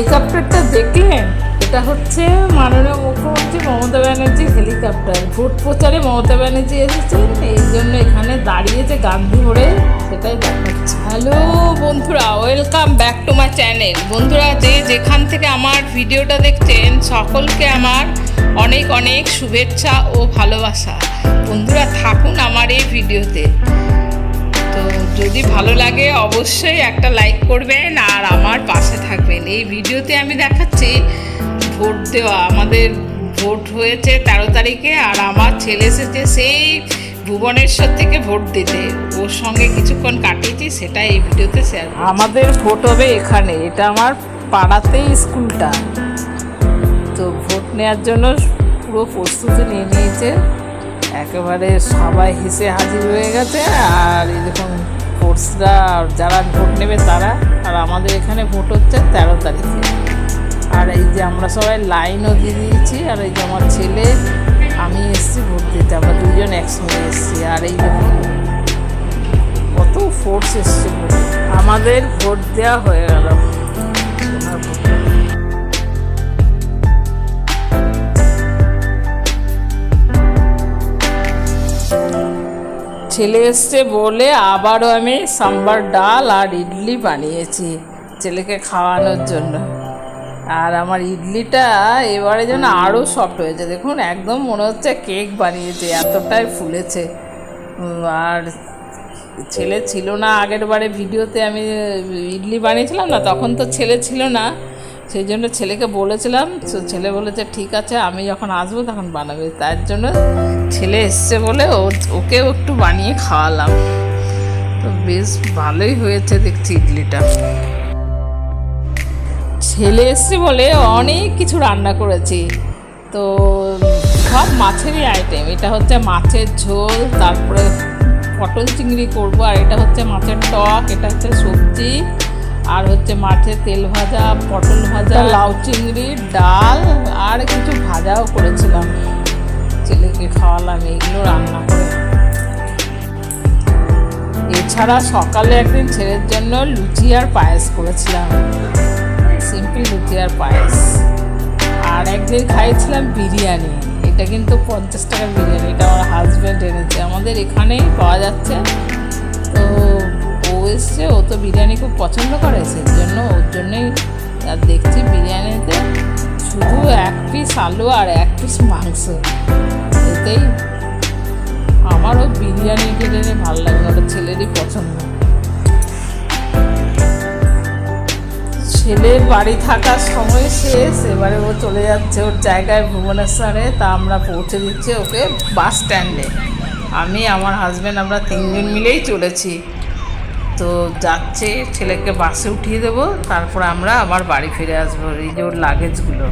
এটা দেখলেন? এটা হচ্ছে মাননীয় মুখ্যমন্ত্রী মমতা ব্যানার্জি হেলিকপ্টার। ভোট প্রচারে মমতা ব্যানার্জি এসেছেন, এই জন্য এখানে দাঁড়িয়েছে গান্ধী মোড়ে সেটাই দেখাচ্ছে। হ্যালো বন্ধুরা welcome back to my channel বন্ধুরা, যে যেখান থেকে আমার ভিডিওটা দেখছেন, সকলকে আমার অনেক অনেক শুভেচ্ছা ও ভালোবাসা। বন্ধুরা, থাকুন আমার এই ভিডিওতে। যদি ভালো লাগে অবশ্যই একটা লাইক করবেন আর আমার পাশে থাকবেন। এই ভিডিওতে আমি দেখাচ্ছি ভোট দেওয়া। আমাদের ভোট হয়েছে তেরো তারিখে আর আমার ছেলে এসেছে সেই ভুবনেশ্বর থেকে ভোট দিতে। ওর সঙ্গে কিছুক্ষণ কাটিয়েছি সেটা এই ভিডিওতে শেয়ার আমাদের ভোট হবে এখানে। এটা আমার পাড়াতেই স্কুলটা। তো ভোট নেওয়ার জন্য পুরো প্রস্তুতি নিয়ে নিয়েছে। একেবারে সবাই হেসে হাজির হয়ে গেছে। আর দেখুন ফোর্সরা যারা ভোট নেবে তারা, আর আমাদের এখানে ভোট হচ্ছে তেরো তারিখে। আর এই যে আমরা সবাই লাইনও দিয়ে দিয়েছি, আর এই যে আমার ছেলে, আমি এসছি ভোট দিতে, আমরা দুজন একসঙ্গে এসছি, আর এই দেখুন কত ফোর্স এসছে আমাদের ভোট দেওয়া হয়ে গেল। ছেলে এসছে বলে আবারও আমি সাম্বার ডাল আর ইডলি বানিয়েছি ছেলেকে খাওয়ানোর জন্য। আর আমার ইডলিটা এবারে যেন আরও সফট হয়েছে। দেখুন, একদম মনে হচ্ছে কেক বানিয়েছে, এতটাই ফুলেছে। আর ছেলে ছিল না আগের বারে ভিডিওতে আমি ইডলি বানিয়েছিলাম না, তখন তো ছেলে ছিল না। সেই জন্য ছেলেকে বলেছিলাম, তো ছেলে বলেছে, ঠিক আছে, আমি যখন আসব তখন বানাবে। তার জন্য ছেলে এসছে বলে ওকেও একটু বানিয়ে খাওয়ালাম। তো বেশ ভালোই হয়েছে দেখছি ইডলিটা। ছেলে এসছে বলে, অনেক কিছু রান্না করেছি। তো সব মাছেরই আইটেম এটা হচ্ছে মাছের ঝোল, তারপরে পটল চিংড়ি করব, আর এটা হচ্ছে মাছের টক, এটা হচ্ছে সবজি। আর হচ্ছে মাছের তেল ভাজা পটল ভাজা লাউ চিংড়ি ডাল আর কিছু ভাজাও করেছিলাম। ছেলেকে খাওয়ালাম এগুলো রান্না করে। এছাড়া সকালে একদিন ছেলের জন্য লুচি আর পায়েস করেছিলাম। সিম্পল লুচি আর পায়েস। আর একদিন খাইছিলাম বিরিয়ানি। এটা কিন্তু পঞ্চাশ টাকার বিরিয়ানি এটা আমার হাজব্যান্ড এনেছে। আমাদের এখানেই পাওয়া যাচ্ছে। তো এসছে, ও তো বিরিয়ানি খুব পছন্দ করে সেই জন্য ওর জন্যই আর দেখছি বিরিয়ানিতে শুধু এক পিস আলু আর এক পিস মাংস। এতেই আমারও বিরিয়ানি টিরিয়ানি ভালো লাগে না ছেলেরই পছন্দ। ছেলের বাড়ি থাকার সময় শেষ, এবারে ও চলে যাচ্ছে ওর জায়গায় ভুবনেশ্বরে, তা আমরা পৌঁছে দিচ্ছি ওকে বাস স্ট্যান্ডে। আমি, আমার হাজব্যান্ড আমরা তিনজন মিলেই চলেছি। তো যাচ্ছে, ছেলেকে বাসে উঠিয়ে দেবো, তারপর আমরা আবার বাড়ি ফিরে আসব, এই যে ওর লাগেজগুলো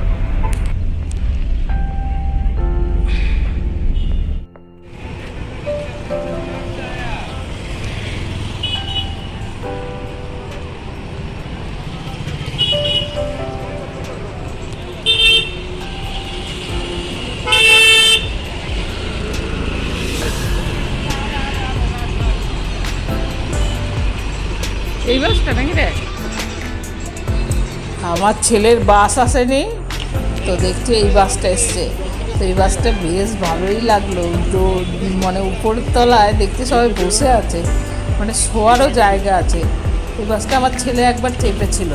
আমার ছেলের বাস আসেনি। তো দেখছি এই বাসটা এসছে। তো এই বাসটা বেশ ভালোই লাগল। তো মানে উপরের তলায় দেখতে সবাই বসে আছে। মানে শোয়ারও জায়গা আছে। এই বাসটা আমার ছেলে একবার চেপেছিল।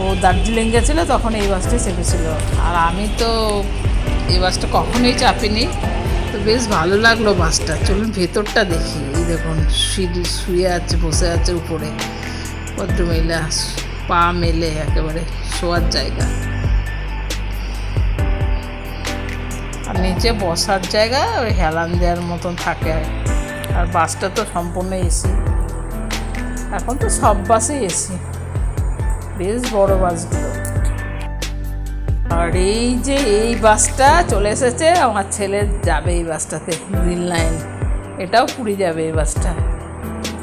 ও দার্জিলিং গেছিল, তখন এই বাসটা চেপেছিল। আর আমি তো এই বাসটা কখনোই চাপিনি। তো বেশ ভালো লাগল বাসটা। চলুন ভেতরটা দেখি। এই দেখুন শুয়ে আছে, বসে আছে উপরে। ভদ্রমহিলা পা মেলে একেবারে শোয়ার জায়গা। আর নিচে বসার জায়গা, ওই হেলান দেওয়ার মতন থাকে। আর বাসটা তো সম্পূর্ণ এসি। এখন তো সব বাসেই এসি। বেশ বড় বাসগুলো। আর এই যে এই বাসটা চলে এসেছে, আমার ছেলে যাবে এই বাসটাতে, গ্রিন লাইন। এটাও পুরী যাবে এই বাসটা।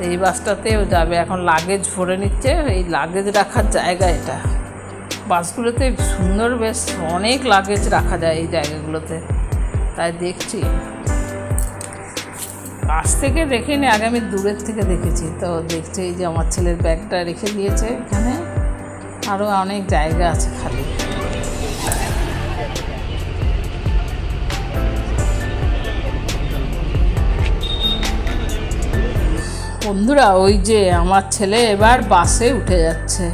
এই বাসটাতেও যাবে। এখন লাগেজ ভরে নিচ্ছে। এই লাগেজ রাখার জায়গা এটা। বাসগুলোতে সুন্দর বেশ অনেক লাগেজ রাখা যায় এই জায়গাগুলোতে। তাই দেখছি। কাছ থেকে দেখিনি আগে আমি দূরের থেকে দেখেছি। তো দেখছি এই যে আমার ছেলের ব্যাগটা রেখে দিয়েছে এখানে। আরও অনেক জায়গা আছে খালি। বন্ধুরা, ওই যে আমার ছেলে এবার বাসে উঠে যাচ্ছে।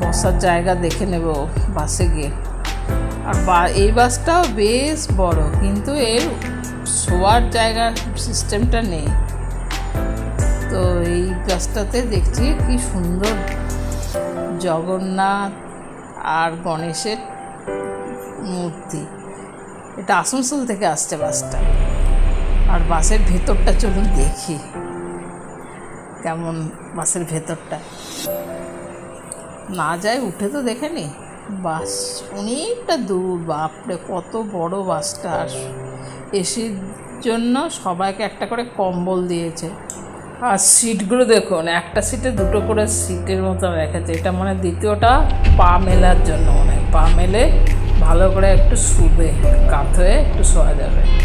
বসার জায়গা দেখে নেব বাসে গিয়ে। আর বা, এই বাসটাও বেশ বড়, কিন্তু এর শোয়ার জায়গার সিস্টেমটা নেই। তো এই বাসটাতে দেখছি কি সুন্দর জগন্নাথ আর গণেশের মূর্তি। এটা আসানসোল থেকে আসছে বাসটা। আর বাসের ভেতরটা চলুন দেখি। কেমন বাসের ভেতরটা? না যায় উঠে তো দেখে নি? বাস অনেকটা দূর, বাপরে, কত বড় বাসটা। আর এসির জন্য সবাইকে একটা করে কম্বল দিয়েছে। আর সিটগুলো দেখুন, একটা সিটে দুটো করে সিটের মতো রেখেছে। এটা মানে দ্বিতীয়টা পা মেলার জন্য মানে পা মেলে ভালো করে একটু শুবে কাত হয়ে একটু শোয়া যাবে।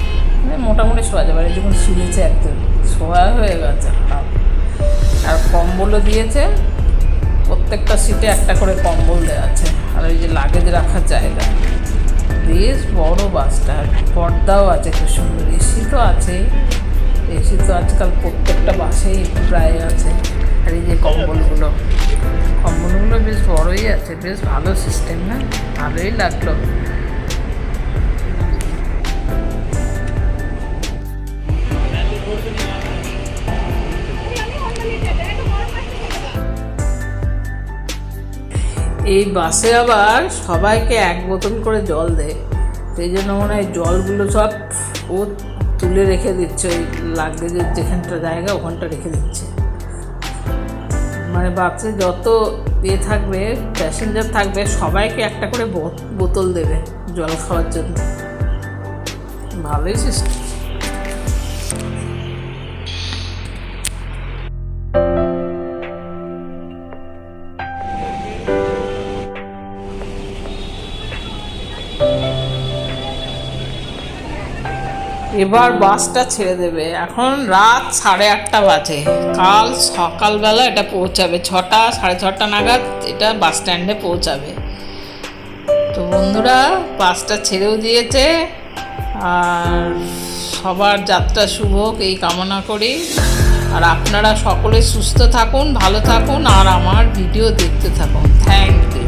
মোটামুটি শোয়া যাবে আর যখন শুনেছে একদম শোয়া হয়ে গেছে। আর কম্বলও দিয়েছে, প্রত্যেকটা সিটে একটা করে কম্বল দেওয়া আছে। আর ওই যে লাগেজ রাখার জায়গা। বেশ বড় বাসটা পর্দাও আছে খুব সুন্দর। এসি তো আছে এসি তো আজকাল প্রত্যেকটা বাসেই প্রায় আছে। আর এই যে কম্বলগুলো কম্বলগুলো বেশ বড়ই আছে। বেশ ভালো সিস্টেম না? ভালোই লাগল। এই বাসে আবার সবাইকে এক বোতল করে জল দেয়। সেই জন্য মনে হয় জলগুলো সব ও তুলে রেখে দিচ্ছে, ওই লাগেজের যেখানটা জায়গা ওখানটা রেখে দিচ্ছে। মানে বাসে যত ইয়ে থাকবে প্যাসেঞ্জার থাকবে, সবাইকে একটা করে বোত- বোতল দেবে জল খাওয়ার জন্য। ভালোই সিস্টেম এবার বাসটা ছেড়ে দেবে। এখন রাত সাড়ে আটটা বাজে। কাল সকালবেলা এটা পৌঁছাবে। ছটা, সাড়ে ছটা নাগাদ এটা বাস স্ট্যান্ডে পৌঁছাবে। তো বন্ধুরা, বাসটা ছেড়েও দিয়েছে। আর সবার যাত্রা শুভ হোক, এই কামনা করি। আর আপনারা সকলে সুস্থ থাকুন, ভালো থাকুন, আর আমার ভিডিও দেখতে থাকুন। Thank you